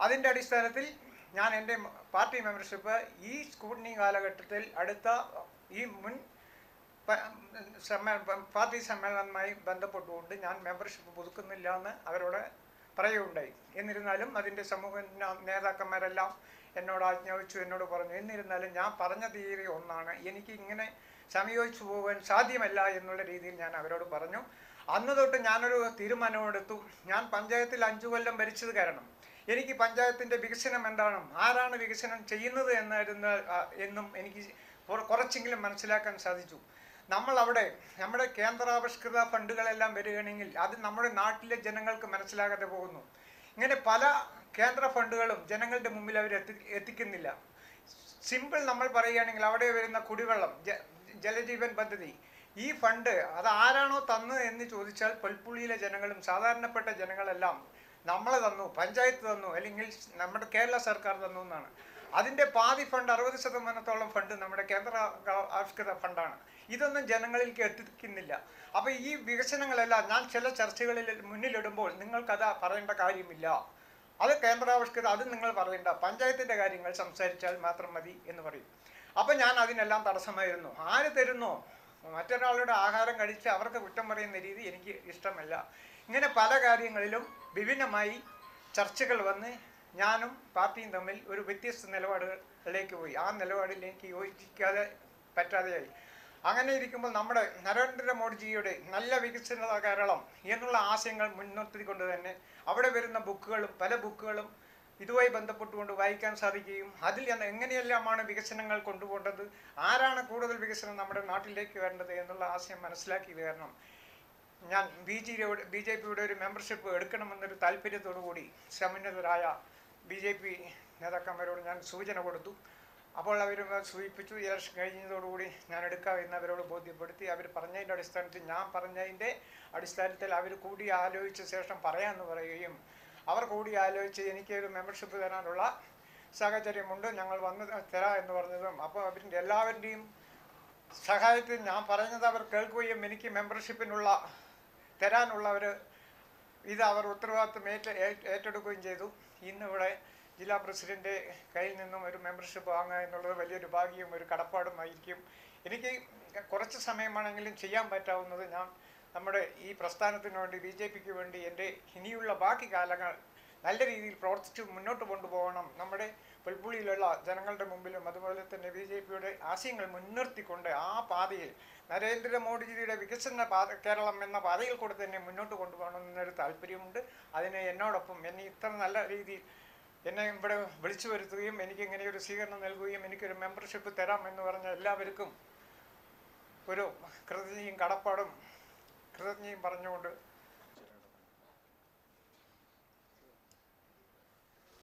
അതിന്റെ അടിസ്ഥാനത്തിൽ ഞാൻ എന്റെ പാർട്ടി മെമ്പർഷിപ്പ് ഈ സ്കൂട്ടിനി കാലഘട്ടത്തിൽ അടുത്ത ഈ മുൻ പാർട്ടി സമ്മേളനവുമായി ബന്ധപ്പെട്ടുകൊണ്ട് ഞാൻ മെമ്പർഷിപ്പ് പുതുക്കുന്നില്ല എന്ന് അവരോട് പറയുകയുണ്ടായി. എന്നിരുന്നാലും അതിന്റെ സമൂഹ നേതാക്കന്മാരെല്ലാം എന്നോട് ആജ്ഞാപിച്ചു എന്നോട് പറഞ്ഞു എന്നിരുന്നാലും ഞാൻ പറഞ്ഞ തീയതി ഒന്നാണ്. എനിക്ക് ഇങ്ങനെ സമയോജിച്ചു പോകാൻ സാധ്യമല്ല എന്നുള്ള രീതിയിൽ ഞാൻ അവരോട് പറഞ്ഞു. അന്ന് തൊട്ട് ഞാനൊരു തീരുമാനമെടുത്തു. ഞാൻ പഞ്ചായത്തിൽ അഞ്ചു കൊല്ലം ഭരിച്ചത് കാരണം. എനിക്ക് പഞ്ചായത്തിന്റെ വികസനം എന്താണ്? ആരാണ് വികസനം ചെയ്യുന്നത് എന്നായിരുന്ന എന്നും എനിക്ക് കുറച്ചെങ്കിലും മനസ്സിലാക്കാൻ സാധിച്ചു. നമ്മൾ അവിടെ നമ്മുടെ കേന്ദ്രാവിഷ്കൃത ഫണ്ടുകളെല്ലാം വരികയാണെങ്കിൽ അത് നമ്മുടെ നാട്ടിലെ ജനങ്ങൾക്ക് മനസ്സിലാകാതെ പോകുന്നു. ഇങ്ങനെ പല കേന്ദ്ര ഫണ്ടുകളും ജനങ്ങളുടെ മുമ്പിൽ അവർ എത്തി എത്തിക്കുന്നില്ല. സിമ്പിൾ നമ്മൾ പറയുകയാണെങ്കിൽ അവിടെ വരുന്ന കുടിവെള്ളം ജലജീവൻ പദ്ധതി. ഈ ഫണ്ട് അത് ആരാണോ തന്നത് എന്ന് ചോദിച്ചാൽ പൊൽപ്പുള്ളിയിലെ ജനങ്ങളും സാധാരണപ്പെട്ട ജനങ്ങളെല്ലാം നമ്മളെ തന്നു പഞ്ചായത്ത് തന്നു അല്ലെങ്കിൽ നമ്മുടെ കേരള സർക്കാർ തന്നു എന്നാണ്. അതിന്റെ പാതി ഫണ്ട് അറുപത് ശതമാനത്തോളം ഫണ്ട് നമ്മുടെ കേന്ദ്ര ആവിഷ്കൃത ഫണ്ടാണ്. ഇതൊന്നും ജനങ്ങളിലേക്ക് എത്തിക്കുന്നില്ല അപ്പോൾ ഈ വികസനങ്ങളെല്ലാം ഞാൻ ചില ചർച്ചകളിൽ മുന്നിലിടുമ്പോൾ നിങ്ങൾക്കത് പറയേണ്ട കാര്യമില്ല. അത് കേന്ദ്രാവിഷ്കൃത അത് നിങ്ങൾ പറയേണ്ട. പഞ്ചായത്തിന്റെ കാര്യങ്ങൾ സംസാരിച്ചാൽ മാത്രം മതി എന്ന് പറയും. അപ്പം ഞാൻ അതിനെല്ലാം തടസ്സമായിരുന്നു. ആര് തരുന്നോ? മറ്റൊരാളുടെ ആഹാരം കഴിച്ച് അവർക്ക് കുറ്റം പറയുന്ന രീതി എനിക്ക് ഇഷ്ടമല്ല. ഇങ്ങനെ പല കാര്യങ്ങളിലും വിഭിന്നമായി ചർച്ചകൾ വന്ന് ഞാനും പാർട്ടിയും തമ്മിൽ ഒരു വ്യത്യസ്ത നിലപാടുകളിലേക്ക് പോയി. ആ നിലപാടിൽ എനിക്ക് യോജിക്കാതെ പറ്റാതെയായി. അങ്ങനെ ഇരിക്കുമ്പോൾ നമ്മുടെ നരേന്ദ്രമോദിജിയുടെ നല്ല വികസന കേരളം എന്നുള്ള ആശയങ്ങൾ മുൻനിർത്തിക്കൊണ്ട് തന്നെ അവിടെ വരുന്ന ബുക്കുകളും പല ബുക്കുകളും ഇതുമായി ബന്ധപ്പെട്ടുകൊണ്ട് വായിക്കാൻ സാധിക്കുകയും അതിൽ എങ്ങനെയെല്ലാമാണ് വികസനങ്ങൾ കൊണ്ടുപോകേണ്ടത് ആരാണ് കൂടുതൽ വികസനം നമ്മുടെ നാട്ടിലേക്ക് വരേണ്ടത് എന്നുള്ള ആശയം മനസ്സിലാക്കിയത് കാരണം ഞാൻ ബി ജിയുടെ ബി ജെ പിയുടെ ഒരു മെമ്പർഷിപ്പ് എടുക്കണമെന്നൊരു താല്പര്യത്തോടു കൂടി സമുന്നതരായ ബി ജെ പി നേതാക്കന്മാരോട് ഞാൻ സൂചന കൊടുത്തു. അപ്പോൾ അവർ സൂചിപ്പിച്ചു ഇലക്ഷൻ കഴിഞ്ഞതോടുകൂടി ഞാൻ എടുക്കാം എന്നവരോട് ബോധ്യപ്പെടുത്തി. അവർ പറഞ്ഞതിന്റെ അടിസ്ഥാനത്തിൽ ഞാൻ പറഞ്ഞതിന്റെ അടിസ്ഥാനത്തിൽ അവർ കൂടി ആലോചിച്ച ശേഷം പറയാമെന്ന് പറയുകയും അവർ കൂടി ആലോചിച്ച് എനിക്ക് ഒരു മെമ്പർഷിപ്പ് തരാനുള്ള സാഹചര്യമുണ്ട്. ഞങ്ങൾ വന്ന് തരാം എന്ന് പറഞ്ഞതും അപ്പോൾ അവരിന്റെ എല്ലാവരുടെയും സഹായത്തിൽ ഞാൻ പറഞ്ഞത് അവർ കേൾക്കുകയും എനിക്ക് മെമ്പർഷിപ്പിനുള്ള തരാനുള്ള ഒരു ഇത് അവർ ഉത്തരവാദിത്വം ഏറ്റ ഏറ്റെടുക്കുകയും ചെയ്തു. ഇന്നിവിടെ ജില്ലാ പ്രസിഡന്റ് കയ്യിൽ നിന്നും ഒരു മെമ്പർഷിപ്പ് വാങ്ങുക എന്നുള്ളത് വലിയൊരു ഭാഗ്യവും ഒരു കടപ്പാടുമായിരിക്കും എനിക്ക് കുറച്ച് സമയമാണെങ്കിലും ചെയ്യാൻ പറ്റാവുന്നത് ഞാൻ നമ്മുടെ ഈ പ്രസ്ഥാനത്തിന് വേണ്ടി ബി ജെ പിക്ക് വേണ്ടി എന്റെ ഇനിയുള്ള ബാക്കി കാലങ്ങൾ നല്ല രീതിയിൽ പ്രവർത്തിച്ച് മുന്നോട്ട് കൊണ്ടുപോകണം. നമ്മുടെ പുൽപ്പുള്ളിയിലുള്ള ജനങ്ങളുടെ മുമ്പിലും അതുപോലെ തന്നെ ബി ജെ പിയുടെ ആശയങ്ങൾ മുൻനിർത്തിക്കൊണ്ട് ആ പാതയിൽ നരേന്ദ്രമോദിജിയുടെ വികസന പാത കേരളം എന്ന പാതയിൽ കൂടെ തന്നെ മുന്നോട്ട് കൊണ്ടുപോകണം എന്നൊരു താല്പര്യമുണ്ട്. അതിന് എന്നോടൊപ്പം എന്നെ ഇത്ര നല്ല രീതിയിൽ എന്നെ ഇവിടെ വിളിച്ചു വരുത്തുകയും എനിക്ക് ഇങ്ങനെ ഒരു സ്വീകരണം നൽകുകയും എനിക്കൊരു മെമ്പർഷിപ്പ് തരാം എന്ന് പറഞ്ഞ എല്ലാവർക്കും ഒരു കൃതജ്ഞയും കടപ്പാടും കൃതജ്ഞയും പറഞ്ഞുകൊണ്ട്